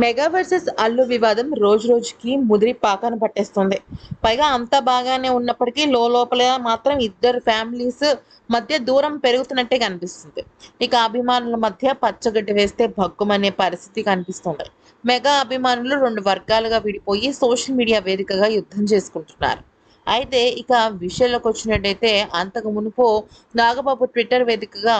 Mega versus Allu వివాదం రోజు రోజుకి ముదిరి పాకాను పట్టేస్తుంది. పైగా అంతా బాగానే ఉన్నప్పటికీ లోపల మాత్రం ఇద్దరు ఫ్యామిలీస్ మధ్య దూరం పెరుగుతున్నట్టే కనిపిస్తుంది. ఇక అభిమానుల మధ్య పచ్చగడ్డి వేస్తే భగ్గుమనే పరిస్థితి కనిపిస్తుంది. మెగా అభిమానులు రెండు వర్గాలుగా విడిపోయి సోషల్ మీడియా వేదికగా యుద్ధం చేసుకుంటున్నారు. అయితే ఇక విషయంలోకి వచ్చినట్టయితే అంతకు మునుపు నాగబాబు ట్విట్టర్ వేదికగా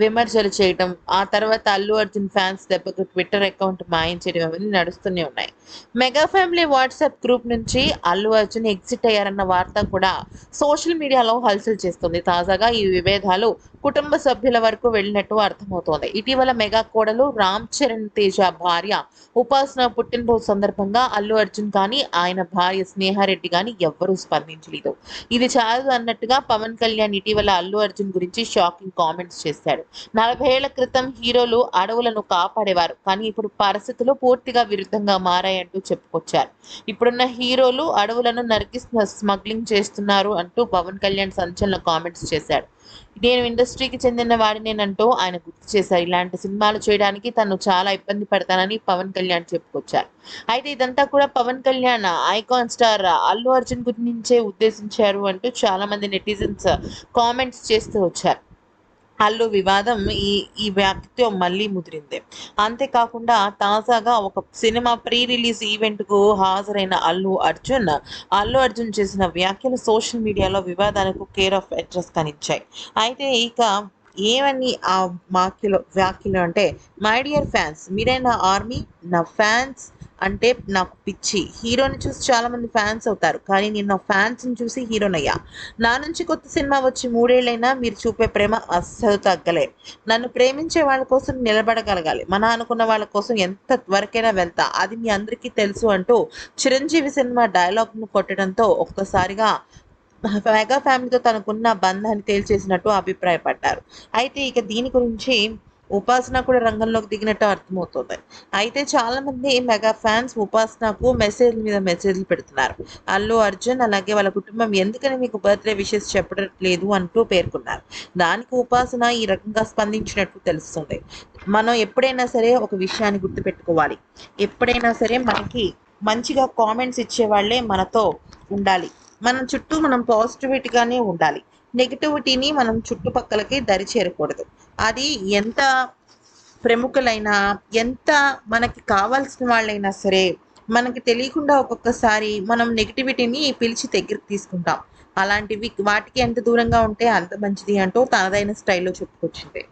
విమర్శలు చేయడం ఆ తర్వాత అల్లు అర్జున్ ఫ్యాన్స్ దెబ్బకు ట్విట్టర్ అకౌంట్ మాయించడం అవన్నీ నడుస్తూనే ఉన్నాయి. మెగా ఫ్యామిలీ వాట్సాప్ గ్రూప్ నుంచి అల్లు అర్జున్ ఎగ్జిట్ అయ్యారన్న వార్త కూడా సోషల్ మీడియాలో హల్చల్ చేస్తుంది. తాజాగా ఈ విభేదాలు కుటుంబ సభ్యుల వరకు వెళ్ళినట్టు అర్థమవుతోంది. ఇటీవల మెగా కోడలు రామ్ చరణ్ తేజ భార్య ఉపాసన పుట్టినరోజు సందర్భంగా అల్లు అర్జున్ కానీ ఆయన భార్య స్నేహారెడ్డి కానీ ఎవ్వరూ స్పందించలేదు. ఇది చాలు అన్నట్టుగా పవన్ కళ్యాణ్ ఇటీవల అల్లు అర్జున్ గురించి షాకింగ్ కామెంట్స్ చేశాడు. నలభై ఏళ్ళ క్రితం హీరోలు అడవులను కాపాడేవారు కానీ ఇప్పుడు పరిస్థితులు పూర్తిగా విరుద్ధంగా మారాయంటూ చెప్పుకొచ్చారు. ఇప్పుడున్న హీరోలు అడవులను నరికి స్మగ్లింగ్ చేస్తున్నారు అంటూ పవన్ కళ్యాణ్ సంచలన కామెంట్స్ చేశాడు. నేను ఇండస్ట్రీకి చెందిన వాడినేనంటూ ఆయన గుర్తు చేశారు. ఇలాంటి సినిమాలు చేయడానికి తను చాలా ఇబ్బంది పడతానని పవన్ కళ్యాణ్ చెప్పుకొచ్చారు. అయితే ఇదంతా కూడా పవన్ కళ్యాణ్ ఐకాన్ స్టార్ అల్లు అర్జున్ గురించే ఉద్దేశించారు అంటూ చాలా మంది నెటిజన్స్ కామెంట్స్ చేస్తూ వచ్చారు. అల్లు వివాదం ఈ ఈ వ్యాఖ్యతో మళ్ళీ ముదిరింది. అంతేకాకుండా తాజాగా ఒక సినిమా ప్రీ రిలీజ్ ఈవెంట్కు హాజరైన అల్లు అర్జున్. అల్లు అర్జున్ చేసిన వ్యాఖ్యలు సోషల్ మీడియాలో వివాదాలకు కేర్ ఆఫ్ అడ్రస్ కనిచ్చాయి. అయితే ఇక ఏమని ఆ వాక్యలో వ్యాఖ్యలు అంటే మై డియర్ ఫ్యాన్స్ మీరైనా ఆర్మీ? నా ఫ్యాన్స్ అంటే నాకు పిచ్చి. హీరోని చూసి చాలా మంది ఫ్యాన్స్ అవుతారు. కానీ నేను నా ఫ్యాన్స్ని చూసి హీరోనయ్యా నా నుంచి కొత్త సినిమా వచ్చి మూడేళ్ళైనా మీరు చూపే ప్రేమ అస్సలు తగ్గలే. నన్ను ప్రేమించే వాళ్ళ కోసం నిలబడగలగాలి. మన అనుకున్న వాళ్ళ కోసం ఎంత వరకైనా వెళ్తా. అది మీ అందరికీ తెలుసు అంటూ చిరంజీవి సినిమా డైలాగ్ను కొట్టడంతో ఒక్కసారిగా మెగా ఫ్యామిలీతో తనకున్న బంధాన్ని తేల్చేసినట్టు అభిప్రాయపడ్డారు. అయితే ఇక దీని గురించి ఉపాసన కూడా రంగంలోకి దిగినట్టు అర్థమవుతుంది. అయితే చాలా మంది మెగా ఫ్యాన్స్ ఉపాసనకు మెసేజ్ మీద మెసేజ్లు పెడుతున్నారు. అల్లు అర్జున్ అలాగే వాళ్ళ కుటుంబం ఎందుకని మీకు బర్త్డే విషెస్ చెప్పడం లేదు అంటూ పేర్కొన్నారు. దానికి ఉపాసన ఈ రకంగా స్పందించినట్టు తెలుస్తుంది. మనం ఎప్పుడైనా సరే ఒక విషయాన్ని గుర్తుపెట్టుకోవాలి. ఎప్పుడైనా సరే మనకి మంచిగా కామెంట్స్ ఇచ్చే వాళ్ళే మనతో ఉండాలి. మన చుట్టూ మనం పాజిటివిటీగానే ఉండాలి. నెగిటివిటీని మనం చుట్టుపక్కలకి దరి చేరకూడదు. అది ఎంత ప్రముఖులైనా ఎంత మనకి కావాల్సిన వాళ్ళైనా సరే మనకి తెలియకుండా ఒక్కొక్కసారి మనం నెగిటివిటీని పిలిచి దగ్గరికి తీసుకుంటాం. అలాంటివి వాటికి ఎంత దూరంగా ఉంటే అంత మంచిది అంటూ తనదైన స్టైల్లో చెప్పుకొచ్చింది.